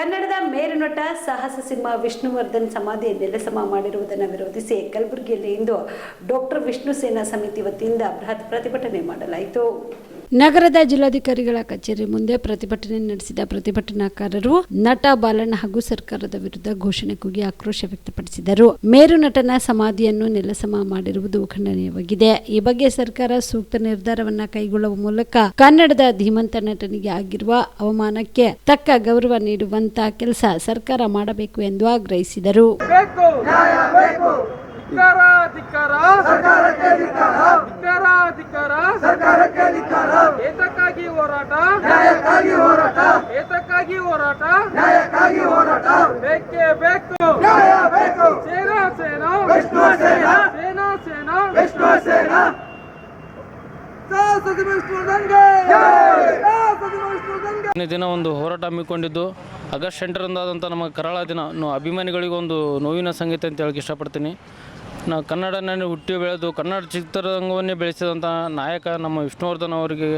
ಕನ್ನಡದ ಮೇರುನಟ ಸಾಹಸ ಸಿಂಹ ವಿಷ್ಣುವರ್ಧನ್ ಸಮಾಧಿ ನೆಲಸಮ ಮಾಡಿರುವುದನ್ನು ವಿರೋಧಿಸಿ ಕಲಬುರಗಿಯಲ್ಲಿ ಇಂದು ಡಾಕ್ಟರ್ ವಿಷ್ಣು ಸೇನಾ ಸಮಿತಿ ವತಿಯಿಂದ ಬೃಹತ್ ಪ್ರತಿಭಟನೆ ಮಾಡಲಾಯಿತು. ನಗರದ ಜಿಲ್ಲಾಧಿಕಾರಿಗಳ ಕಚೇರಿ ಮುಂದೆ ಪ್ರತಿಭಟನೆ ನಡೆಸಿದ ಪ್ರತಿಭಟನಾಕಾರರು ನಟ ಬಾಲಣ್ಣ ಹಾಗೂ ಸರ್ಕಾರದ ವಿರುದ್ಧ ಘೋಷಣೆ ಕೂಗಿ ಆಕ್ರೋಶ ವ್ಯಕ್ತಪಡಿಸಿದರು. ಮೇರು ನಟನ ಸಮಾಧಿಯನ್ನು ನೆಲಸಮ ಮಾಡಿರುವುದು ಖಂಡನೀಯವಾಗಿದೆ. ಈ ಬಗ್ಗೆ ಸರ್ಕಾರ ಸೂಕ್ತ ನಿರ್ಧಾರವನ್ನ ಕೈಗೊಳ್ಳುವ ಮೂಲಕ ಕನ್ನಡದ ಧೀಮಂತ ನಟನಿಗೆ ಆಗಿರುವ ಅವಮಾನಕ್ಕೆ ತಕ್ಕ ಗೌರವ ನೀಡುವಂತ ಕೆಲಸ ಸರ್ಕಾರ ಮಾಡಬೇಕು ಎಂದು ಆಗ್ರಹಿಸಿದರು ಬೇಕು ನ್ಯಾಯ ಬೇಕು ಧಿಕ್ಕಾರ ಧಿಕ್ಕಾರ ಸರ್ಕಾರಕ್ಕೆ ಧಿಕ್ಕಾರ ಧಿಕ್ಕಾರ ಧಿಕ್ಕಾರ ಸರ್ಕಾರಕ್ಕೆ ಧಿಕ್ಕಾರ ಏತಕ್ಕಾಗಿ ಹೋರಾಟ ನ್ಯಾಯಕ್ಕಾಗಿ ಹೋರಾಟ ಏತಕ್ಕಾಗಿ ಹೋರಾಟ ನ್ಯಾಯಕ್ಕಾಗಿ ಹೋರಾಟ ಬೇಕೇ ಬೇಕು ನ್ಯಾಯ ಬೇಕು ಸೇನಾ ಸೇನಾ ವಿಷ್ಣು ಸೇನಾ. ಸೇನಾ ಸೇನಾ. ವಿಷ್ಣು ಸೇನಾ. ದಿನ ಒಂದು ಹೋರಾಟ ಹಮ್ಮಿಕೊಂಡಿದ್ದು. ಆಗಸ್ಟ್ ಎಂಟರಂದಾದಂಥ ನಮ್ಮ ಕರಾಳ ದಿನ. ಅಭಿಮಾನಿಗಳಿಗೆ ಅಭಿಮಾನಿಗಳಿಗೊಂದು ನೋವಿನ ಸಂಗೀತ ಅಂತ ಹೇಳಕ್ಕೆ ಇಷ್ಟಪಡ್ತೀನಿ. ನಾವು ಕನ್ನಡನೇ ಹುಟ್ಟಿ ಬೆಳೆದು ಕನ್ನಡ ಚಿತ್ರರಂಗವನ್ನೇ ಬೆಳೆಸಿದಂಥ ನಾಯಕ ನಮ್ಮ ವಿಷ್ಣುವರ್ಧನ್ ಅವರಿಗೆ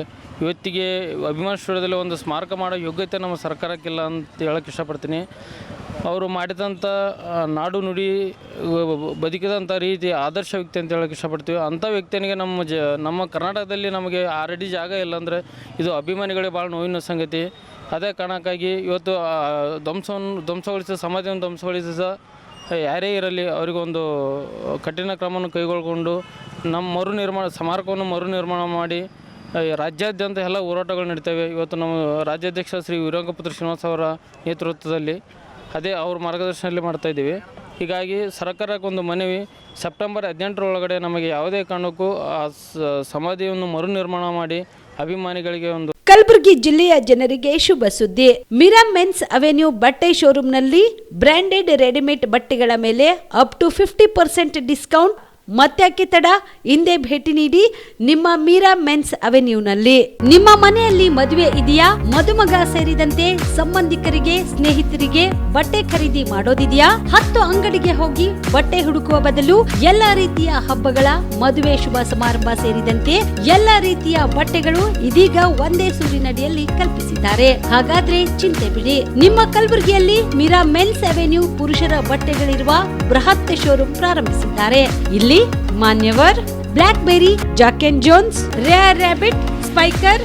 ಇವತ್ತಿಗೆ ಅಭಿಮಾನ ಸ್ಟುಡಿಯೋದಲ್ಲಿ ಒಂದು ಸ್ಮಾರಕ ಮಾಡೋ ಯೋಗ್ಯತೆ ನಮ್ಮ ಸರ್ಕಾರಕ್ಕಿಲ್ಲ ಅಂತ ಹೇಳಕ್ಕೆ ಇಷ್ಟಪಡ್ತೀನಿ. ಅವರು ಮಾಡಿದಂಥ ನಾಡು ನುಡಿ ಬದುಕಿದಂಥ ರೀತಿ ಆದರ್ಶ ವ್ಯಕ್ತಿ ಅಂತ ಹೇಳಕ್ಕೆ ಇಷ್ಟಪಡ್ತೀವಿ. ಅಂಥ ವ್ಯಕ್ತಿನಿಗೆ ನಮ್ಮ ಜ, ನಮ್ಮ ಕರ್ನಾಟಕದಲ್ಲಿ ನಮಗೆ ಆಲ್ರೆಡಿ ಜಾಗ ಇಲ್ಲ ಅಂದರೆ ಇದು ಅಭಿಮಾನಿಗಳಿಗೆ ಭಾಳ ನೋವಿನ ಸಂಗತಿ. ಅದೇ ಕಾರಣಕ್ಕಾಗಿ ಇವತ್ತು ಧ್ವಂಸವನ್ನು ಧ್ವಂಸಗೊಳಿಸಿದ, ಸಮಾಜವನ್ನು ಧ್ವಂಸಗೊಳಿಸಿದ ಯಾರೇ ಇರಲಿ ಅವರಿಗೊಂದು ಕಠಿಣ ಕ್ರಮವನ್ನು ಕೈಗೊಳ್ಕೊಂಡು ನಮ್ಮ ಮರು ನಿರ್ಮಾಣ, ಸ್ಮಾರಕವನ್ನು ಮರು ನಿರ್ಮಾಣ ಮಾಡಿ ರಾಜ್ಯಾದ್ಯಂತ ಎಲ್ಲ ಹೋರಾಟಗಳು ನಡೀತವೆ. ಇವತ್ತು ನಮ್ಮ ರಾಜ್ಯಾಧ್ಯಕ್ಷ ಶ್ರೀ ವೀರಂಗಪುತ್ರ ಶ್ರೀನಿವಾಸ ಅವರ ನೇತೃತ್ವದಲ್ಲಿ ಅದೇ ಅವ್ರ ಮಾರ್ಗದರ್ಶನದಲ್ಲಿ ಮಾಡ್ತಾ ಇದ್ದೀವಿ. ಹೀಗಾಗಿ ಸರ್ಕಾರಕ್ಕೆ ಒಂದು ಮನವಿ, ಸೆಪ್ಟೆಂಬರ್ ಹದಿನೆಂಟರೊಳಗಡೆ ನಮಗೆ ಯಾವುದೇ ಕಾರಣಕ್ಕೂ ಆ ಸಮಾಧಿಯನ್ನು ಮರು ನಿರ್ಮಾಣ ಮಾಡಿ ಅಭಿಮಾನಿಗಳಿಗೆ ಒಂದು ಕಲಬುರಗಿ ಜಿಲ್ಲೆಯ ಜನರಿಗೆ ಶುಭ ಸುದ್ದಿ. ಮಿರಾ ಮೆನ್ಸ್ ಅವೆನ್ಯೂ ಬಟ್ಟೆ ಶೋರೂಮ್ನಲ್ಲಿ ಬ್ರಾಂಡೆಡ್ ರೆಡಿಮೇಡ್ ಬಟ್ಟೆಗಳ ಮೇಲೆ up to fifty percent discount ಮತ್ತ್ಯಾಕೆ ತಡ, ಹಿಂದೆ ಭೇಟಿ ನೀಡಿ ನಿಮ್ಮ ಮೀರಾ ಮೆನ್ಸ್ ಅವೆನ್ಯೂನಲ್ಲಿ. ನಿಮ್ಮ ಮನೆಯಲ್ಲಿ ಮದುವೆ ಇದೆಯಾ? ಮದುಮಗ ಸೇರಿದಂತೆ ಸಂಬಂಧಿಕರಿಗೆ, ಸ್ನೇಹಿತರಿಗೆ ಬಟ್ಟೆ ಖರೀದಿ ಮಾಡೋದಿದೆಯಾ? ಹತ್ತು ಅಂಗಡಿಗೆ ಹೋಗಿ ಬಟ್ಟೆ ಹುಡುಕುವ ಬದಲು ಎಲ್ಲ ರೀತಿಯ ಹಬ್ಬಗಳ ಮದುವೆ ಶುಭ ಸಮಾರಂಭ ಸೇರಿದಂತೆ ಎಲ್ಲ ರೀತಿಯ ಬಟ್ಟೆಗಳು ಇದೀಗ ಒಂದೇ ಸೂರಿನಡಿಯಲ್ಲಿ ಕಲ್ಪಿಸಿದ್ದಾರೆ. ಹಾಗಾದ್ರೆ ಚಿಂತೆ ಬಿಡಿ. ನಿಮ್ಮ ಕಲಬುರಗಿಯಲ್ಲಿ ಮೀರಾ ಮೆನ್ಸ್ ಅವೆನ್ಯೂ ಪುರುಷರ ಬಟ್ಟೆಗಳಿರುವ ಬೃಹತ್ ಶೋರೂಮ್ ಪ್ರಾರಂಭಿಸಿದ್ದಾರೆ. ಇಲ್ಲಿ Manyavar Blackberry Jack and Jones Rare Rabbit Spykar